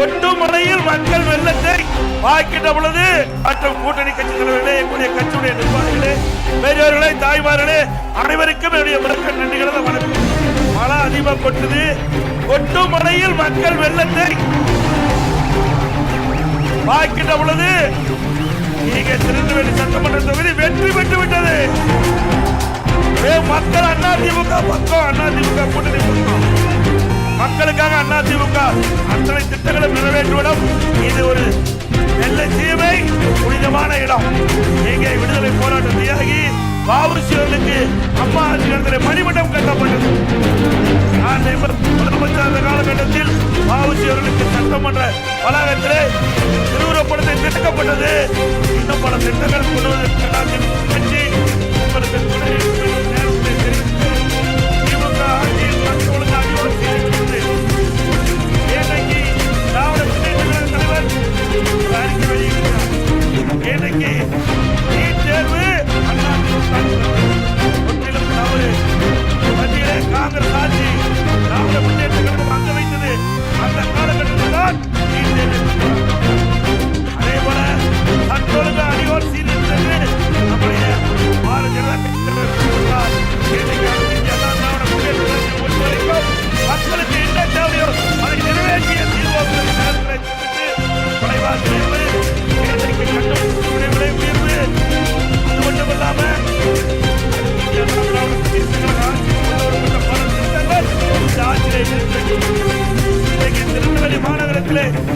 கொட்டும் மலையில் மக்கள் வெள்ளத்தை வாய்க்கின்ற பொழுது மற்றும் கூட்டணி கட்சி தலைவர்களே என்னுடைய கட்சியுடைய நிர்வாகிகளே பெரியவர்களே தாய்மார்களே அனைவருக்கும் என்னுடைய முதற்க நன்றிகளை வணக்கம் மழை அதிகமாக கொட்டுது. கொட்டும் மலையில் மக்கள் வெள்ளத்தை வாய்க்கின்ற பொழுது நீங்க திருநெல்வேலி சட்டமன்ற தொகுதி வெற்றி பெற்று விட்டது. மக்கள் அண்ணா திமுக பக்கம் அண்ணா திமுக கூட்டணி பக்கம். மக்களுக்காக அண்ணா திமுக அத்தனை திட்டங்களை நிறைவேற்றுவிடும் இது ஒரு வெள்ள தீமை புனிதமான இடம். இங்கே விடுதலை போராட்ட தியாகி வாவுசி அம்மா ஆட்சியர் மணிமண்டம் கட்டப்பட்டது. நான் முதலமைச்சர் அந்த காலகட்டத்தில் வாவுசி சட்டமன்ற வளாகத்திலே திருவுருவப்படத்தை திட்டப்பட்டது இன்னும் பல திட்டங்கள் கொண்டு निकले